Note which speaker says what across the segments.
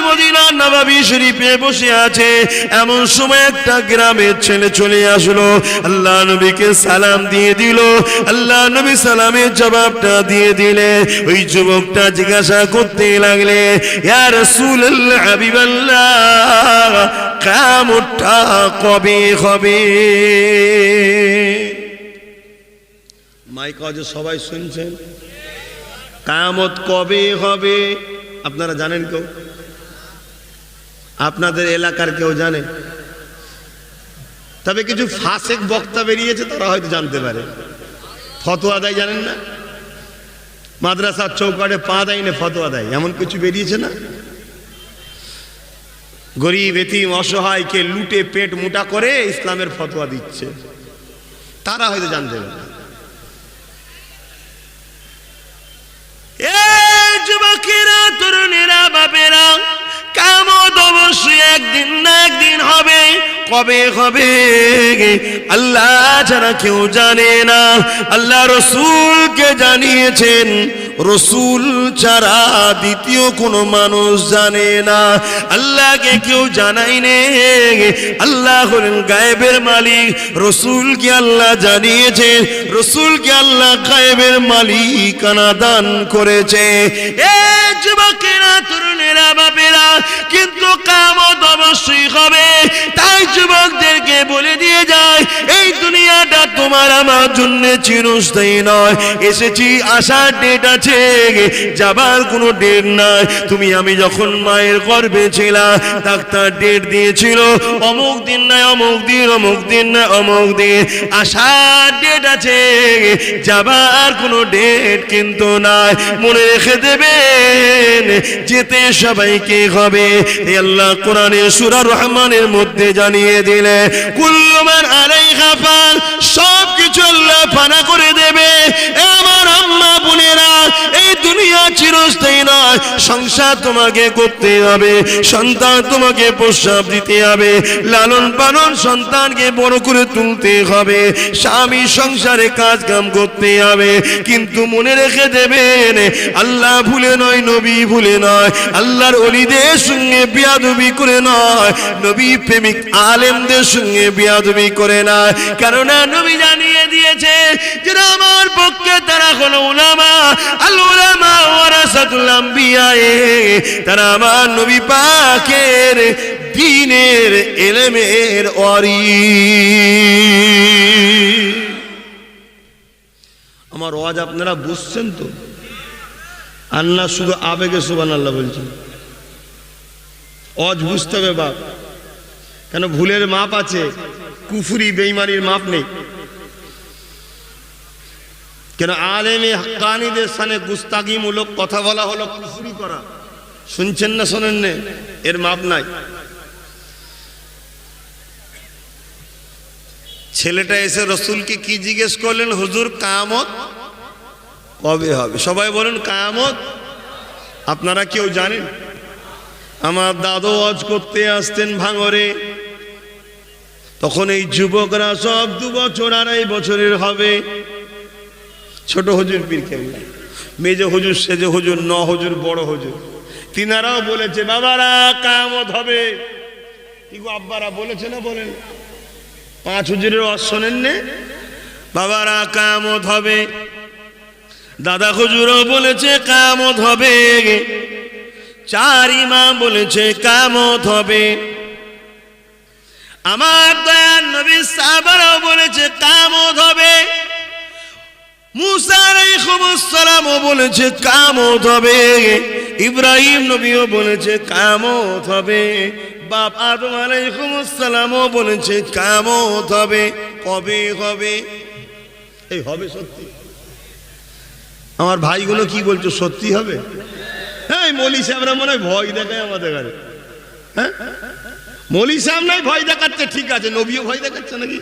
Speaker 1: Medina নবাবী শরীফে বসে আছে। এমন সময় একটা গ্রামের ছেলে চলে আসলো। আল্লাহ নবীকে সালাম দিয়ে দিল। আল্লাহ নবী সালামের জবাবটা দিয়ে দিলে। ওই যুবকটা জিজ্ঞাসা করতে লাগলে, ইয়া রাসূলুল্লাহ, হাবিবাল্লাহ কিয়ামতটা কবে হবে? মাইক আজ সবাই শুনছেন? কায়ামত কবে হবে? আপনারা জানেন কেউ? আপনাদের এলাকার কেউ জানে? তবে কিছু ফাসেক বক্তা বেরিয়েছে, তারা হয়তো জানতে পারে। ফতোয়া দেয়, জানেন না? মাদ্রাসার চৌকাটে পা দেয় না, ফতোয়া দেয়। এমন কিছু বেরিয়েছে না? গরিব, এতিম অসহায়কে লুটে, পেট মোটা করে ইসলামের ফতোয়া দিচ্ছে। তারা হয়তো জানতে পারে। একদিন না একদিন হবে, কবে হবে আল্লাহ ছাড়া কেউ জানে না। আল্লাহ রসুলকে জানিয়েছেন, রসুল ছাড়া দ্বিতীয় কোনো মানুষ জানে না। আল্লাহকে কেউ জানাই নে আল্লাহ হলেন গায়েবের মালিক, রসুলকে আল্লাহ জানিয়েছেন, রসুলকে আল্লাহ গায়েবের মালিকানা দান করেছে। এ তরুণেরা বাপেরা, কিন্তু কামত অবশ্যই হবে। তাই যুবকদেরকে বলে দিয়ে যায়, এই দুনিয়াটা তোমার আমার জন্য চিরস্থায়ী নয়। এসেছি, আসার ডেট আছে। যাবার কোনো ডেট নাই। তুমি আমি যখন মায়ের ছিলাম ডাক্তার ডেট দিয়েছিল। অমুক দিন নাই, অমুক দিন অমুক দিন না অমুক দিন। আসার ডেট আছে। যাবার কোনো ডেট কিন্তু নাই। মনে রেখে দেবেন, যেতে সবাইকে হবে। আল্লাহ কোরআনে সুরা রহমানের মধ্যে জানিয়ে দিলে, কুল্লমান আলাই খাফান সব কিছু আল্লাহ ফানা করে দেবে। আমার আম্মা বোনেরা, এই দুনিয়া চিরস্থায়ী সংসার তোমাকে করতে হবে, সন্তান তোমাকে প্রস্রাব দিতে হবে, লালন পালন সন্তানকে বড় করে তুলতে হবে, স্বামী সংসারে কাজ কাম করতে হবে, কিন্তু মনে রেখে দেবেন, আল্লাহ ভুলে নয়, নবী ভুলে নয়, আল্লাহর অলিদের সঙ্গে বিয়াদবি করে নয়, নবী প্রেমিক আলেমদের সঙ্গে বিয়াদবি করে না কেননা নবী জানিয়ে দিয়েছে যে, আমার পক্ষে তারা হলো উলামা আল উলামা ওয়ারাসাতুল আম্বিয়া। তারা আমার নবী পাকের দিনের এলেমের অরি আমার আপনারা বুঝছেন তো? আল্লাহ শুধু আবেগে সুবান আল্লাহ বলছেন। অজ বুঝতে হবে বাপ। কেন ভুলের মাপ আছে? কুফুরি বেইমানির মাপ নেই। কেন আলেমে হাক্কানিদের সানে গুস্তাগিমূলক কথা বলা হলো? কুফুরি করা। শুনছেন না শোনেন নে? এর মাপ নাই। ছেলেটা এসে রসুলকে কি জিজ্ঞেস করলেন? হুজুর কামত কবে হবে? সবাই বলেন কায়ামত? আপনারা কেউ জানেন? আমার দাদু অজ করতে আসতেন ভাঙরে। তখন এই যুবকরা সব দু বছর আড়াই বছরের হবে। ছোট হুজুর পীর কেমন মেজে হুজুর, সেজে হুজুর, ন হুজুর, বড় হুজুর। তিনারাও বলেছে, বাবারা কামত হবে। আব্বারা বলেছে না বলেন? পাঁচ হুজুরের অজ শোনেন নে বাবারা কামত হবে। দাদা হুজুরও বলেছে কামত হবে। চার ইমাম বলেছে কামত হবে। আমার দয়ার নবী সাহাবারাও বলেছে কামত হবে। মুসা আলাইহিসসালামও বলেছে, কামত হবে। ইব্রাহিম নবীও বলেছে, কামত হবে। বাপ আদম আলাইহিসসালামও বলেছে, কামত হবে। কবে হবে? এই হবে সত্যি। আমার ভাইগুলো কি বলছো, সত্যি হবে? হ্যাঁ মলি সাহেবরা মনে হয় ভয় দেখায় আমাদের ঘরে হ্যাঁ? মলি সাহেব নাই, ভয় দেখাচ্ছে, ঠিক আছে। নবীও ভয় দেখাচ্ছে নাকি?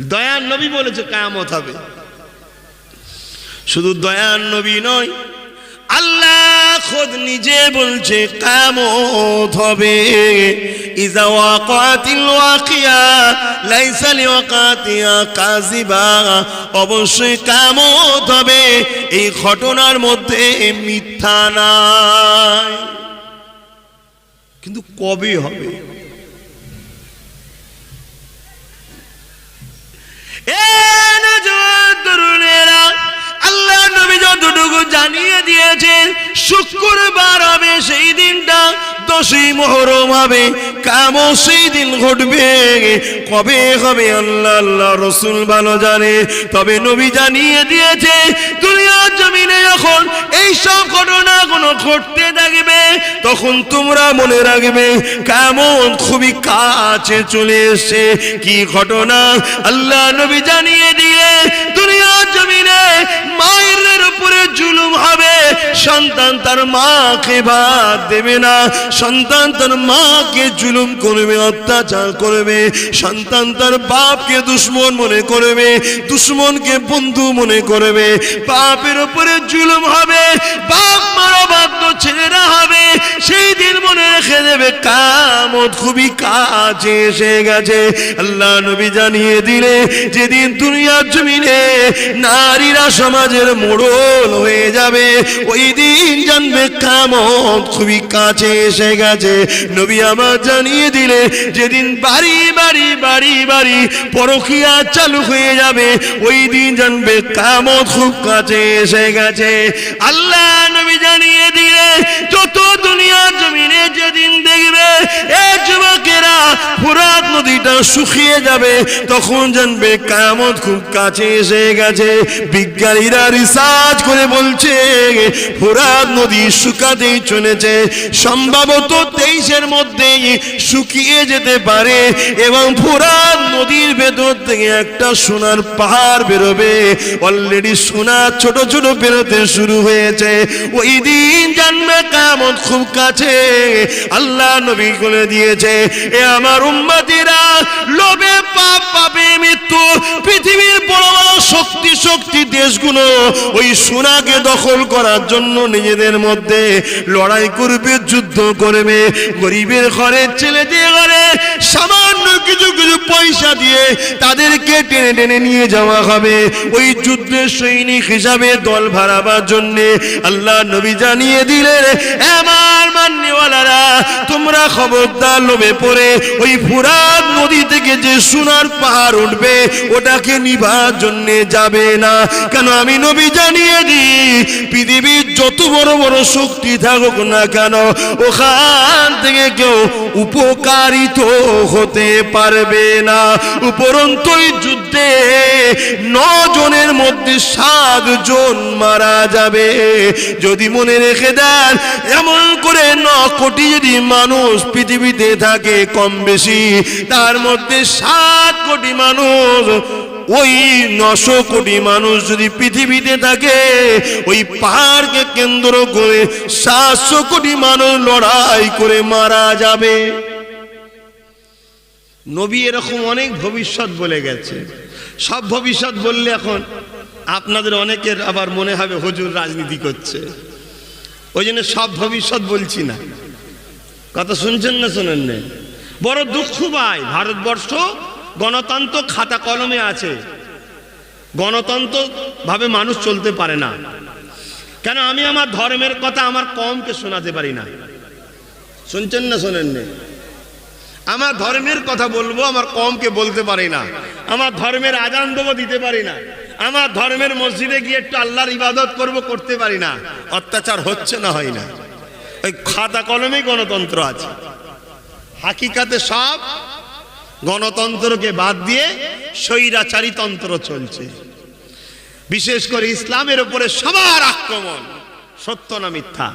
Speaker 1: দয়ান নবী বলেছে কায়ামত হবে। শুধু দয়ান নবী নয় আল্লাহ খোদ নিজে বলছে কামত হবে। ইজা ওয়াকাতিল ওয়াকিয়া লাইসা লিওয়াকাতিয়া অবশ্যই কামত হবে। এই ঘটনার মধ্যে মিথ্যা নাই। কিন্তু কবে হবে? এ তরুণেরা, আল্লাহ নবী যতটুকু জানিয়ে দিয়েছেন, শুক্রবার হবে সেই দিনটা, দশই মহরম হবে। কামও সেই দিন ঘটবে? কবে হবে আল্লাহ? আল্লাহ রসুল ভালো জানে। তবে নবী জানিয়ে দিয়েছে, দুনিয়ার জমিনে যখন এই সব ঘটনা কোনো ঘটতে থাকবে, তখন তোমরা মনে রাখবে, কেমন খুবই কাছে চলে এসছে। কি ঘটনা? আল্লাহ নবী জানিয়ে দিয়ে দুনিয়ার জমিনে মায়ের উপরে জুলুম হবে। সন্তান তার মাকে ভাত দেবে না। সন্তান তার মাকে জুলুম করবে, অত্যাচার করবে। সন্তান তার বাপকে দুশ্মন মনে করবে, দুশ্মনকে বন্ধু মনে করবে। বাপের উপরে জুলুম হবে, বাপ মারা বাধ্য ছেলেরা হবে। সেই দিন মনে রেখে দেবে, কামত খুবই কাছে এসে গেছে। আল্লাহ নবী জানিয়ে দিলে, যেদিন দুনিয়ার জমিনে নারীরা সমাজের মোড়ল হয়ে যাবে। ওই দিন জানবে কামত খুবই কাছে এসে গেছে। নবী আমার জানিয়ে দিলে, যেদিন বাড়ি বাড়ি বাড়ি বাড়ি পরকিয়া চালু হয়ে যাবে, ওই দিন জানবে কামত খুব কাছে এসে গেছে। আল্লাহ নবী জানিয়ে দিলে যত দুনিয়ার জমিনে যেদিন দেখবে, এ যুবকেরা ফুরাত নদীটা শুকিয়ে যাবে, তখন জানবে কামত খুব কাছে এসে গেছে। বিজ্ঞানীরা রিসার্চ করে বলছে, ফুরাত নদী শুকাতেই চলেছে। সম্ভবত তেইশের মধ্যেই শুকিয়ে যেতে পারে, এবং ফুরাত নদীর ভেতর থেকে একটা সোনার পাহাড় বেরোবে। অলরেডি সোনা ছোট ছোট বেরোতে শুরু হয়েছে। ওই দিন জানবে কামত খুব কাছে। আল্লাহ নবী করে দিয়েছে, এ আমার উম্মতিরা, লোভে পাপ পাবে মৃত্যু, পৃথিবীর বড় বড় শক্তি শক্তি দেশগুলো ওই সোনাকে দখল করার জন্য নিজেদের মধ্যে লড়াই করবে, যুদ্ধ করবে। গরিবের ঘরে ছেলে দিয়ে ঘরে সামান্য কিছু কিছু পয়সা দিয়ে তাদেরকে টেনে টেনে নিয়ে যাওয়া হবে। ওই যুদ্ধের সৈনিক হিসাবে দল ভাড়াবার জন্যে আল্লাহ নবী জানিয়ে দিলেন আমার মান্যওয়ালারা খবরদার লোভে পড়ে, ওই ফুরাত নদী থেকে যে সোনার পাহাড় উঠবে, ওটাকে নিবার জন্য যাবে না। কেন আমি নবী জানিয়ে দিই, পৃথিবীর যত বড় বড় শক্তি থাকুক না কেন, ওখান থেকে কেউ উপকারিত হতে পারবে না। উপরন্ত এই যুদ্ধে জনের মধ্যে সাত জন মারা যাবে। যদি মনে রেখে দেন, এমন করে ন কোটি যদি মানুষ পৃথিবীতে থাকে কম বেশি, তার মধ্যে সাত কোটি মানুষ। ওই নশো কোটি মানুষ যদি পৃথিবীতে থাকে, ওই পাহাড়কে কেন্দ্র করে সাতশো কোটি মানুষ লড়াই করে মারা যাবে। নবী এরকম অনেক ভবিষ্যৎ বলে গেছে। সব ভবিষ্যৎ বললে এখন আপনাদের অনেকের আবার মনে হবে, হজুর রাজনীতি করছে। ওই জন্য সব ভবিষ্যৎ বলছি না। কথা শুনছেন না শোনেন না বড় দুঃখ ভাই, ভারতবর্ষ গণতন্ত্র খাতা কলমে আছে। গণতন্ত্র ভাবে মানুষ চলতে পারে না। কেন আমি আমার ধর্মের কথা আমার কমকে শোনাতে পারি না? শুনছেন না শোনেন না আমার ধর্মের কথা বলব, আমার কমকে বলতে পারি না। আমার ধর্মের আজান দেবো দিতে পারি না। আমার ধর্মের মসজিদে গিয়ে একটু আল্লাহর ইবাদত করব, করতে পারি না। অত্যাচার হচ্ছে না হয় না। ওই খাতা কলমেই গণতন্ত্র আছে। হাকিকাতে সব গণতন্ত্রকে বাদ দিয়ে স্বৈরাচারী তন্ত্র চলছে। বিশেষ করে ইসলামের উপরে সবার আক্রমণ সত্য না মিথ্যা?